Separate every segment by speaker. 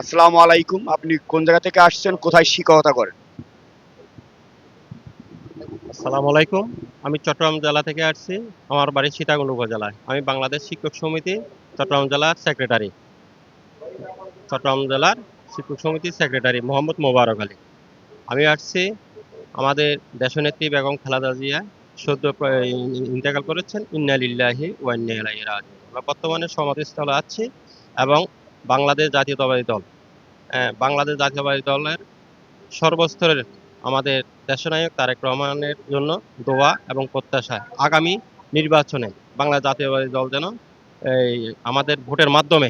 Speaker 1: আসসালামু আলাইকুম। আপনি কোন জায়গা থেকে আসছেন? কোথায় শিক্ষকতা করেন?
Speaker 2: আসসালামু আলাইকুম। আমি চট্টগ্রাম জেলা থেকে আসছি। আমার বাড়ি সীতাকুণ্ড উপজেলায়। আমি বাংলাদেশ শিক্ষক সমিতি চট্টগ্রাম জেলার সেক্রেটারি চট্টগ্রাম জেলার শিক্ষক সমিতির সেক্রেটারি মোহাম্মদ মোবারক আলী। আমি আসছি আমাদের দেশনেত্রী বেগম খালেদা জিয়া সদ্য ইন্তেকাল করেছেন। ইন্না লিল্লাহি ওয়া ইলাইহি আমরা বর্তমানে সমাধিস্থলে আছি এবং বাংলাদেশ জাতীয়তাবাদী দল। আহ, বাংলাদেশ জাতীয়তাবাদী দলের সর্বস্তরের আমাদের দেশনায়ক তারেক রহমানের জন্য দোয়া এবং প্রত্যাশা। আগামী নির্বাচনে বাংলা জাতীয়বাদী দল যেন এই আমাদের ভোটের মাধ্যমে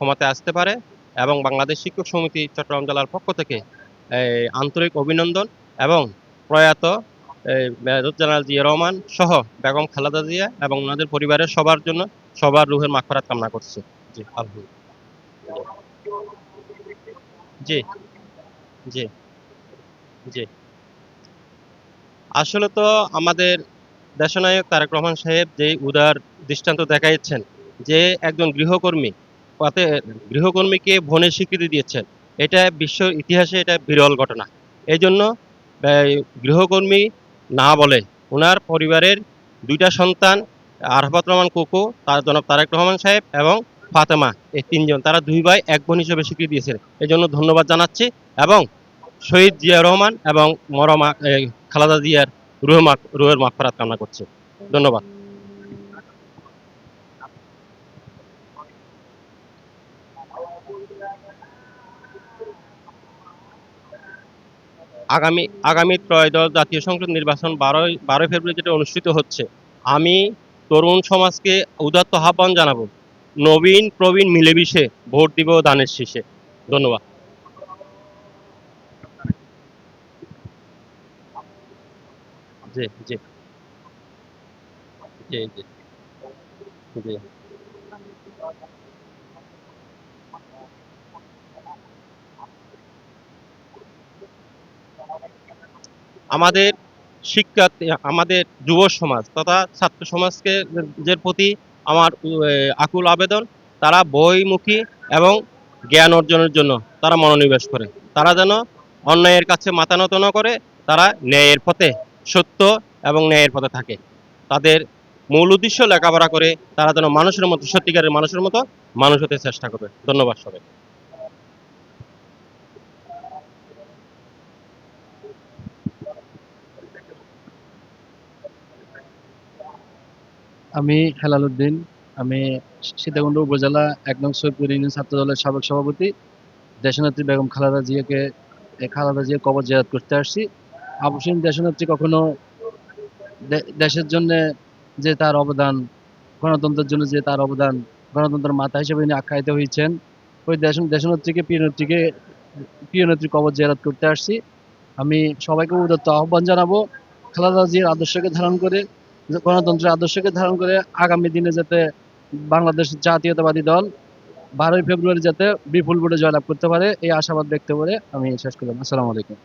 Speaker 2: ক্ষমতায় আসতে পারে এবং বাংলাদেশ শিক্ষক সমিতি চট্টগ্রাম জেলার পক্ষ থেকে এই আন্তরিক অভিনন্দন এবং প্রয়াত এই মেজর জেনারেল জিয়া রহমান সহ বেগম খালেদা জিয়া এবং ওনাদের পরিবারের সবার জন্য সবার রুহের মাখরাত কামনা করছে। জি আলহামদুলিল্লাহ। জি জি জি। আসলে তো আমাদের দেশনায়ক তারেক রহমান সাহেব যে উদার দৃষ্টান্ত দেখাইছেন, যে একজন গৃহকর্মী তাতে গৃহকর্মীকে ভনের স্বীকৃতি দিয়েছেন, এটা বিশ্ব ইতিহাসে এটা বিরল ঘটনা। এই জন্য গৃহকর্মী না বলে ওনার পরিবারের দুইটা সন্তান, আরফাত রহমান কোকো, তার জনাব তারেক রহমান সাহেব এবং ফাতেমা, এই তিনজন। তারা দুই ভাই, এক বোন হিসেবে স্বীকৃতি দিয়েছেন। এই জন্য ধন্যবাদ জানাচ্ছি এবং শহীদ জিয়া রহমান এবং মরমা খালাদা জিয়ার রুহ মাক রুহের মাগফিরাত কামনা করছি। ধন্যবাদ। আগামী আগামী ত্রয়োদশ জাতীয় সংসদ নির্বাচন বারোই বারোই ফেব্রুয়ারি যেটা অনুষ্ঠিত হচ্ছে, আমি তরুণ সমাজকে উদাত্ত আহ্বান জানাব। নবীন, প্রবীণ মিলেমিশে ভোট দিব দানের শীষে। ধন্যবাদ। আমাদের শিক্ষার্থী, আমাদের যুব সমাজ তথা ছাত্র সমাজকে যে প্রতি আমার আকুল আবেদন, তারা বইমুখী এবং জ্ঞান অর্জনের জন্য তারা মনোনিবেশ করে। তারা যেন অন্যায়ের কাছে মাথা নত না করে, তারা ন্যায়ের পথে সত্য এবং ন্যায়ের পথে থাকে। তাদের মূল উদ্দেশ্য লেখাপড়া করে তারা যেন মানুষের মতো, সত্যিকারের মানুষের মতো মানুষ হতে চেষ্টা করবে। ধন্যবাদ সবাই
Speaker 3: আমি হেলাল উদ্দিন, আমি সীতাকুণ্ড উপজেলা এক নং সৈয়দপুর ইউনিয়ন ছাত্র দলের সাবেক সভাপতি। দেশনেত্রী বেগম খালেদা জিয়াকে খালেদা জিয়া কবর জিয়ারত করতে আসছি। অবশ্যই দেশনেত্রী কখনো দেশের জন্য যে তার অবদান, গণতন্ত্রের জন্য যে তার অবদান, গণতন্ত্রের মাতা হিসেবে তিনি আখ্যায়িত হয়েছেন। ওই দেশ, দেশনেত্রীকে প্রিয়নেত্রীকে প্রিয়নেত্রী কবর জিয়ারত করতে আসছি। আমি সবাইকে উদত্ত আহ্বান জানাব। খালেদা জিয়ার আদর্শকে ধারণ করে গণতন্ত্রের আদর্শকে ধারণ করে আগামী দিনে যাতে বাংলাদেশ জাতীয়তাবাদী দল বারোই ফেব্রুয়ারি যাতে বিপুল ভোটে জয়লাভ করতে পারে, এই আশাবাদ ব্যক্ত করে আমি শেষ করলাম। আসসালামু আলাইকুম।